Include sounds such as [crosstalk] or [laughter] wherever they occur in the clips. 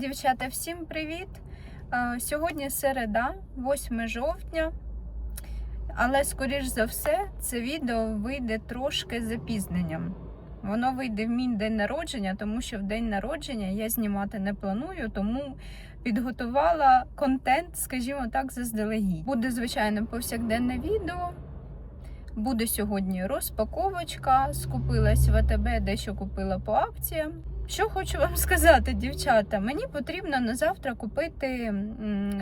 Дівчата, всім привіт! Е, Сьогодні середа, 8 жовтня. Але, скоріш за все, це відео вийде трошки запізненням. Воно вийде в мій день народження, тому що в день народження я знімати не планую, тому підготувала контент, скажімо так, заздалегідь. Буде звичайно повсякденне відео. Буде сьогодні розпаковочка. Скупилась в АТБ, дещо купила по акціям. Що хочу вам [laughs] сказати, дівчата, мені потрібно на завтра купити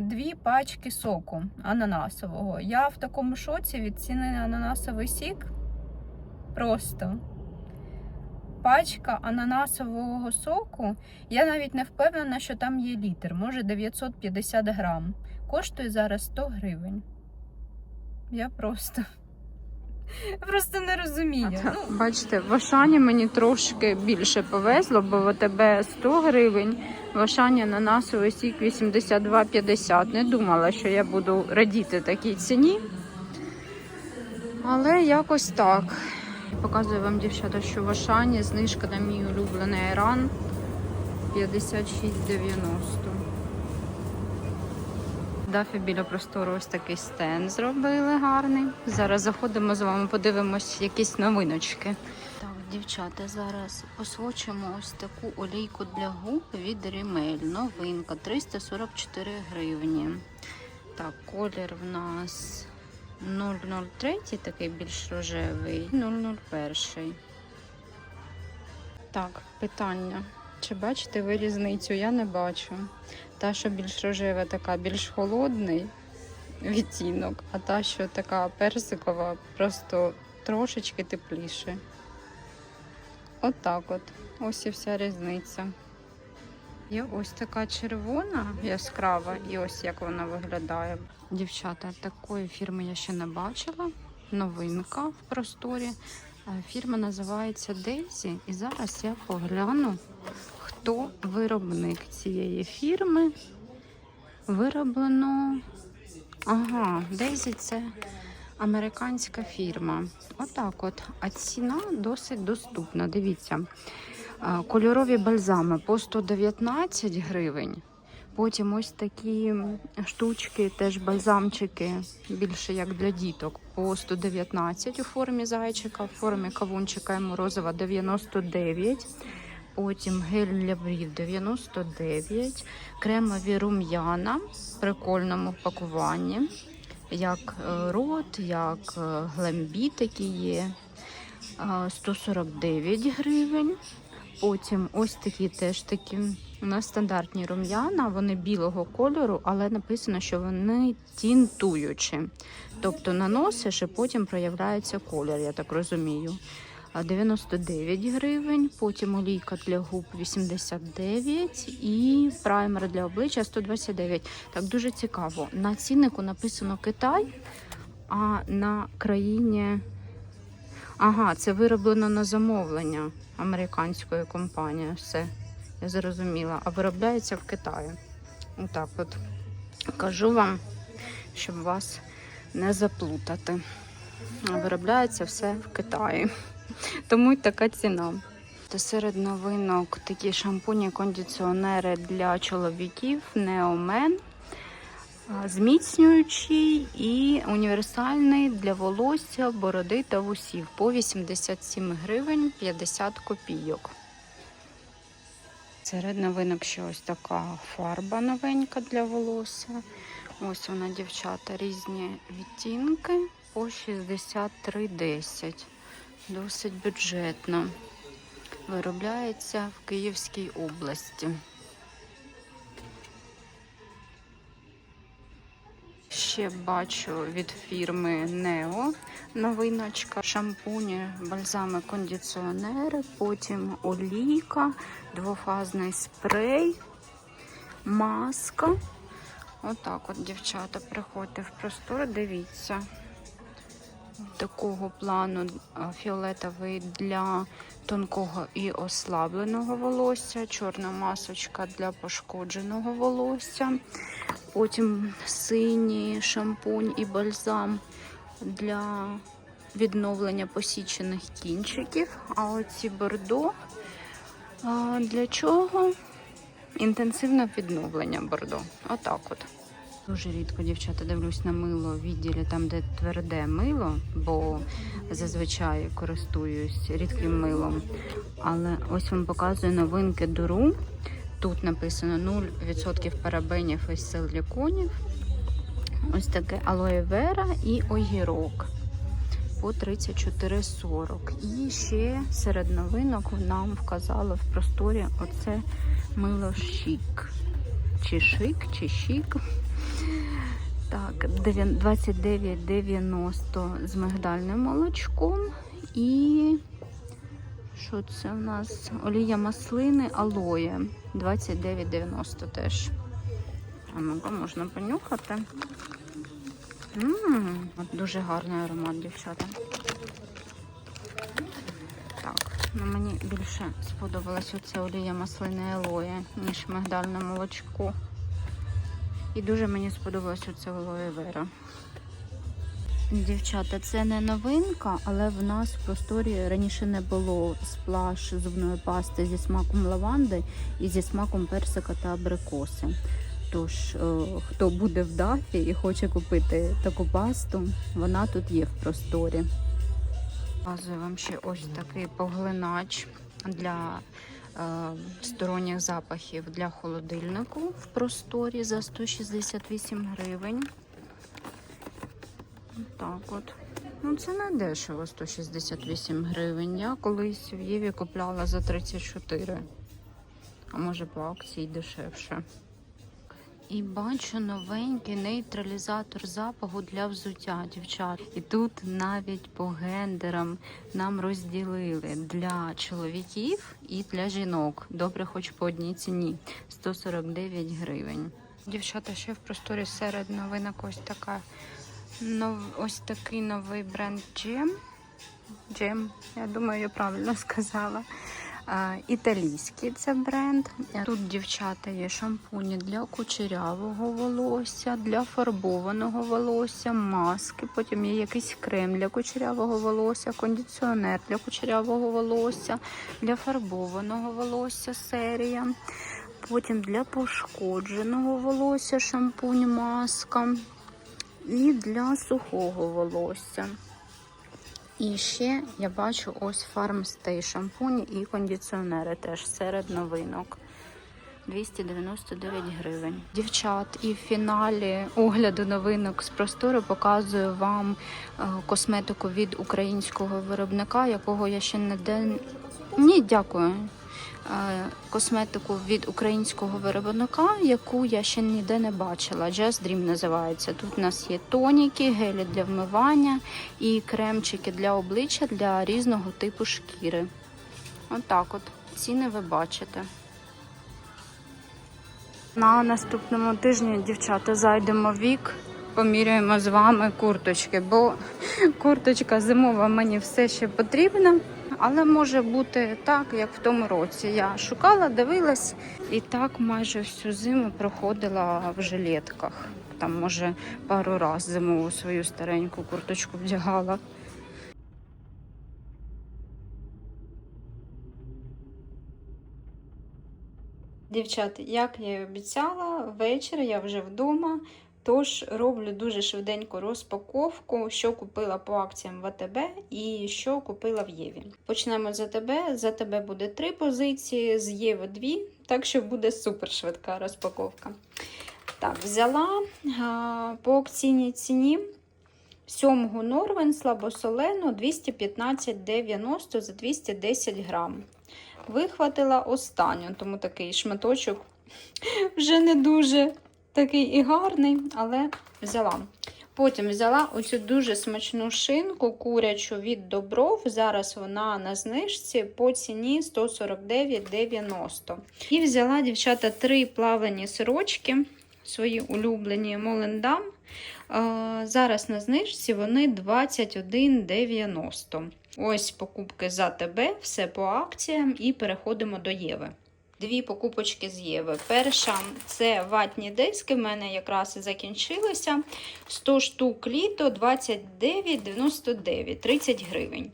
дві пачки соку ананасового. Я в такому шоці від ціни на ананасовий сік. Просто пачка ананасового соку. Я навіть не впевнена, що там є літр, може 950 грам. Коштує зараз 100 гривень. Я просто. Я просто не розумію. Ну, Бачите, в Ашані мені трошки більше повезло, бо в АТБ 100 гривень, в Ашані ананасовий сік 82,50. Не думала, що я буду радіти такій ціні. Але якось так. Показую вам, дівчата, що в Ашані знижка на мій улюблений айран 56,90. Дафі біля простору ось такий стенд зробили гарний. Зараз заходимо з вами, подивимось якісь новиночки. Так, дівчата, зараз посвочимо ось таку олійку для губ від Rimmel. Новинка 344 гривні. Так, колір в нас 003, такий більш рожевий, 001. Так, питання. Чи бачите ви різницю? Я не бачу. Та, що більш рожева, така більш холодний відтінок, а та, що така персикова, просто трошечки тепліше. От так от. Ось і вся різниця. Є ось така червона яскрава, і ось як вона виглядає. Дівчата, такої фірми я ще не бачила. Новинка в просторі. Е, Фірма називається Daisy. І зараз я погляну, хто виробник цієї фірми. Вироблено. Ага, Daisy це американська фірма. Отак от. А ціна досить доступна. Дивіться. Кольорові бальзами по 119 гривень. Потім ось такі штучки, теж бальзамчики, більше як для діток, по 119 у формі зайчика, в формі кавунчика і морозива 99. Потім гель для брів 99, кремові рум'яна в прикольному пакуванні, як е, рот, як е, глембі такі є. е, 149 гривень. Потім ось такі теж такі у нас стандартні рум'яна, вони білого кольору, але написано, що вони тінтуючі. Тобто наносиш і потім проявляється колір, я так розумію. А 99 гривень, потім олійка для губ 89 і праймер для обличчя 129. Так, дуже цікаво. На ціннику написано Китай, а на країні. Ага, це вироблено на замовлення американської компанії. Все, я зрозуміла. А виробляється в Китаї. Отак от кажу вам, щоб вас не заплутати. Виробляється все в Китаї. [laughs] Тому й така ціна. Та серед новинок такі шампуні, кондиціонери для чоловіків. А, Зміцнюючий і універсальний для волосся, бороди та вусів по 87 гривень 50 копійок. Серед новинок ще ось така фарба новенька для волосся. Ось вона, дівчата, різні відтінки по 63,10. Досить бюджетно. Виробляється в Київській області. Ще бачу від фірми Neo новиночка, шампуні, бальзами, кондиціонери, потім олійка, двофазний спрей, маска. Отак от, дівчата, приходьте в простор, дивіться. Такого плану фіолетовий для тонкого і ослабленого волосся, чорна масочка для пошкодженого волосся. Потім синій шампунь і бальзам для відновлення посічених кінчиків. А оці бордо для чого? Інтенсивне відновлення бордо. Отак от. Дуже рідко, дівчата, дивлюсь на мило в відділі там, де тверде мило, бо зазвичай користуюсь рідким милом. Але ось вам показую новинки Дуру. Тут написано 0% парабенів і силіконів. Ось таке алоє вера і огірок по 34,40. І ще серед новинок нам вказали в просторі оце мило шик. Чи шик, чи шик. Так, 29,90 з мигдальним молочком. І що це в нас? Олія маслини алоє. 29,90 теж. А ну-ка, можна понюхати. Ммм, от дуже гарний аромат, дівчата. Так, ну мені більше сподобалась оця олія маслини алоє, ніж мигдальне молочко. І дуже мені сподобалась оця алоє вера. Дівчата, це не новинка, але в нас в просторі раніше не було сплаш зубної пасти зі смаком лаванди і зі смаком персика та абрикоси. Тож, е, хто буде в дафі і хоче купити таку пасту, вона тут є в просторі. Показую вам ще ось такий поглинач для сторонніх запахів для холодильнику в просторі за 168 гривень. Так от. Ну, це не дешево 168 гривень. Я колись в Єві купляла за 34. А може по акції дешевше. І бачу новенький нейтралізатор запаху для взуття, дівчат. І тут навіть по гендерам нам розділили для чоловіків і для жінок. Добре, хоч по одній ціні 149 гривень. Дівчата, ще в просторі серед новинок ось така нов, ось такий новий бренд Джем. Джем, я думаю, я правильно сказала. Італійський це бренд. Тут дівчата є шампуні для кучерявого волосся, для фарбованого волосся, маски. Потім є якийсь крем для кучерявого волосся, кондиціонер для кучерявого волосся, для фарбованого волосся серія. Потім для пошкодженого волосся шампунь, маска. І для сухого волосся. І ще я бачу ось фармстей шампуні і кондиціонери теж серед новинок. 299 гривень. Дівчат, і в фіналі огляду новинок з простору показую вам е, косметику від українського виробника, якого я ще не де. Ні, дякую. Е, Косметику від українського виробника, яку я ще ніде не бачила. Just Dream називається. Тут у нас є тоніки, гелі для вмивання і кремчики для обличчя для різного типу шкіри. Отак от. Ціни ви бачите. На наступному тижні, дівчата, зайдемо в вік, поміряємо з вами курточки, бо курточка зимова мені все ще потрібна. Але може бути так, як в тому році. Я шукала, дивилась і так майже всю зиму проходила в жилетках. Там, може, пару разів зимову свою стареньку курточку вдягала. Дівчата, як я і обіцяла, ввечері я вже вдома. Тож роблю дуже швиденьку розпаковку, що купила по акціям в АТБ і що купила в Єві. Почнемо з АТБ. За тебе буде три позиції, з Єви дві, так що буде супер швидка розпаковка. Так, взяла а, по акційній ціні сьомгу Норвен слабосолену 215,90 за 210 грам. Вихватила останню, тому такий шматочок [laughs] вже не дуже такий і гарний, але взяла. Потім взяла оцю дуже смачну шинку курячу від Добров. Зараз вона на знижці по ціні 149,90. І взяла, дівчата, три плавлені сирочки, свої улюблені Молендам. Зараз на знижці вони 21,90. Ось покупки за тебе, все по акціям, і переходимо до Єви. Дві покупочки з Єви. Перша це ватні диски, в мене якраз і закінчилися. 100 штук літо 29,99, 30 гривень.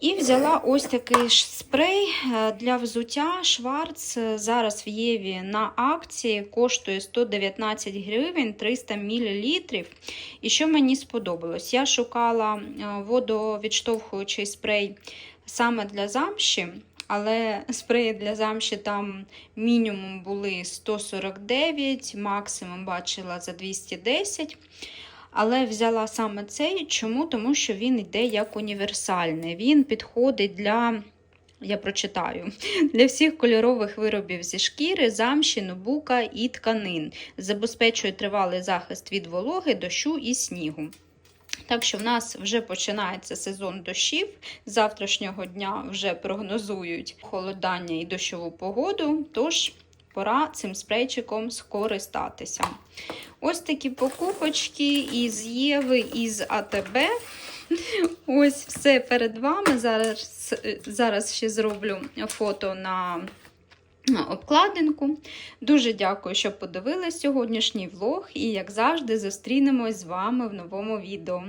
І взяла ось такий спрей е, для взуття Шварц. е, Зараз в Єві на акції коштує 119 гривень 300 мл. І що мені сподобалось? Я шукала е, водовідштовхуючий спрей саме для замші, але спреї для замші там мінімум були 149, максимум бачила за 210. Але взяла саме цей. Чому? Тому що він йде як універсальний. Він підходить для, я прочитаю, для всіх кольорових виробів зі шкіри, замші, нобука і тканин. Забезпечує тривалий захист від вологи, дощу і снігу. Так що в нас вже починається сезон дощів. З завтрашнього дня вже прогнозують холодання і дощову погоду. Тож пора цим спрейчиком скористатися. Ось такі покупочки із Єви, із АТБ. Ось все перед вами. Зараз, зараз ще зроблю фото на обкладинку. Дуже дякую, що подивились сьогоднішній влог. І, як завжди, зустрінемось з вами в новому відео.